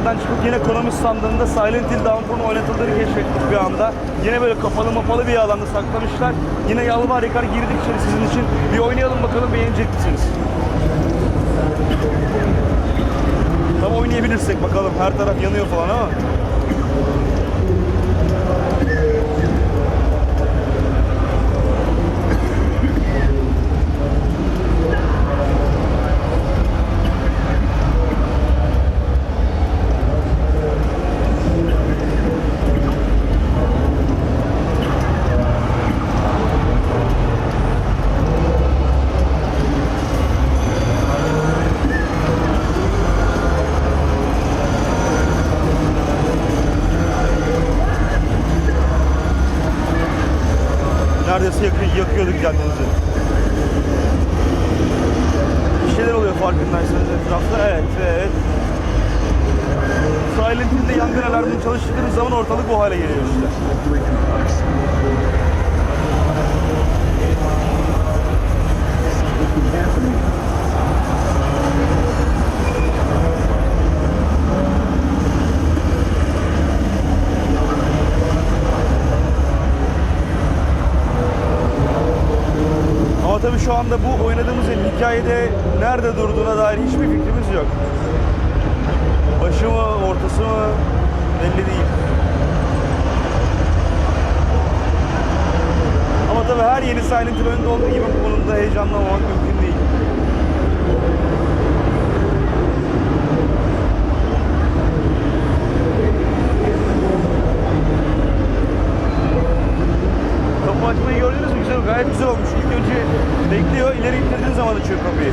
evden çıkıp yine Konami standında Silent Hill Downpour'un oynatıldığını keşfettik bir anda. Yine böyle kapalı mapalı bir alanda saklamışlar. Yine yalvar yakar girdik içeri sizin için. Bir oynayalım bakalım beğenecek misiniz? Tam oynayabilirsek bakalım her taraf yanıyor falan ama. Yakıyorduk kendimizi. Bir şeyler oluyor farkındaysanız etrafta. Evet, evet. Silent Hill'de yangın alarmını çalıştırdığınız zaman ortalık bu hale geliyor işte. Ama tabii şu anda bu oynadığımız el hikayede nerede durduğuna dair hiçbir fikrimiz yok. Başı mı, ortası mı belli değil. Ama tabii her yeni Silent Hill olduğu gibi bu konuda heyecanlanmamak mümkün değil. Kapı açmayı gördünüz mü? Güzel, gayet güzel olmuş. Zaman açıyor kapıyı.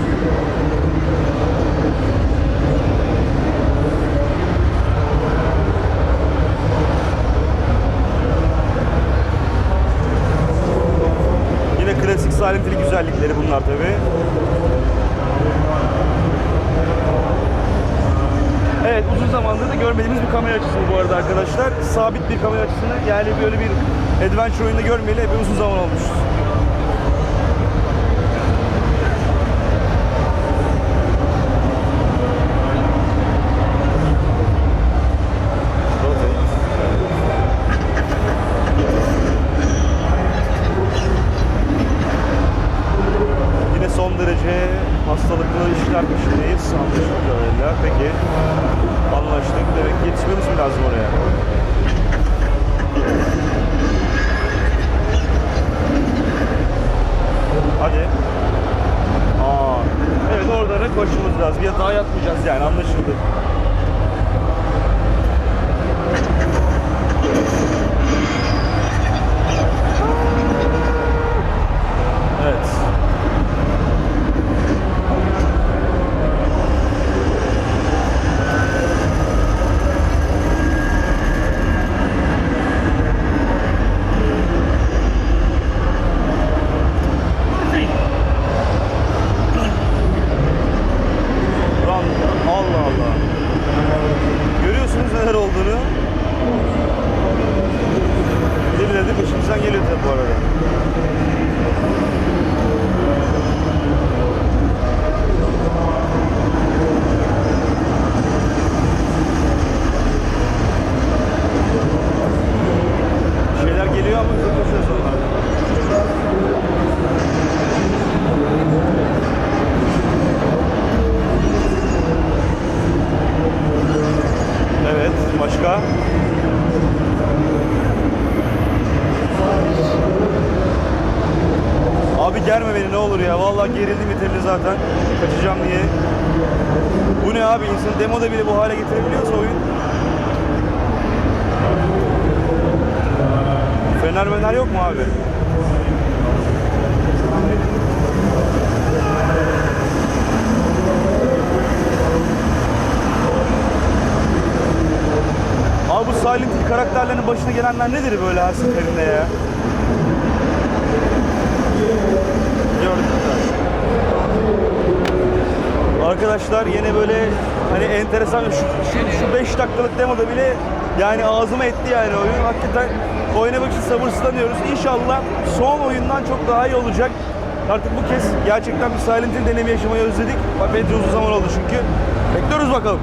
Yine klasik Silent Hill güzellikleri bunlar tabii. Evet uzun zamandır da görmediğimiz bir kamera açısı bu arada arkadaşlar. Sabit bir kamera açısını yani böyle bir adventure oyunda görmeyeli epey uzun zaman olmuş. Peki anlaştık. Demek yetişmemiz mi lazım oraya? Hadi. Aa, evet orada da koşmamız lazım. Yatağa yatmayacağız yani anlaşıldı. Evet. Lan Allah Allah. Görüyorsunuz neler olduğunu. Birileri de peşimizden geliyor tabii bu arada. Bir şeyler geliyor ama uzaklaşıyoruz onlardan. Evet, Abi germe beni ne olur ya. Vallahi gerildim yeterli zaten. Kaçacağım diye. Bu ne abi? İnsan demoda bile bu hale getirebiliyorsa oyun. Fener mener yok mu abi? Hill karakterlerinin başına gelenler nedir böyle her seferinde ya? Zaten. Arkadaşlar yine böyle hani enteresan şu, şu, şu 5 dakikalık demoda bile yani ağzıma etti yani oyun. Hakikaten oynamak için sabırsızlanıyoruz. İnşallah son oyundan çok daha iyi olacak. Artık bu kez gerçekten bir Silent deneyimi yaşamayı özledik. Epeyce uzun zaman oldu çünkü. Bekliyoruz bakalım.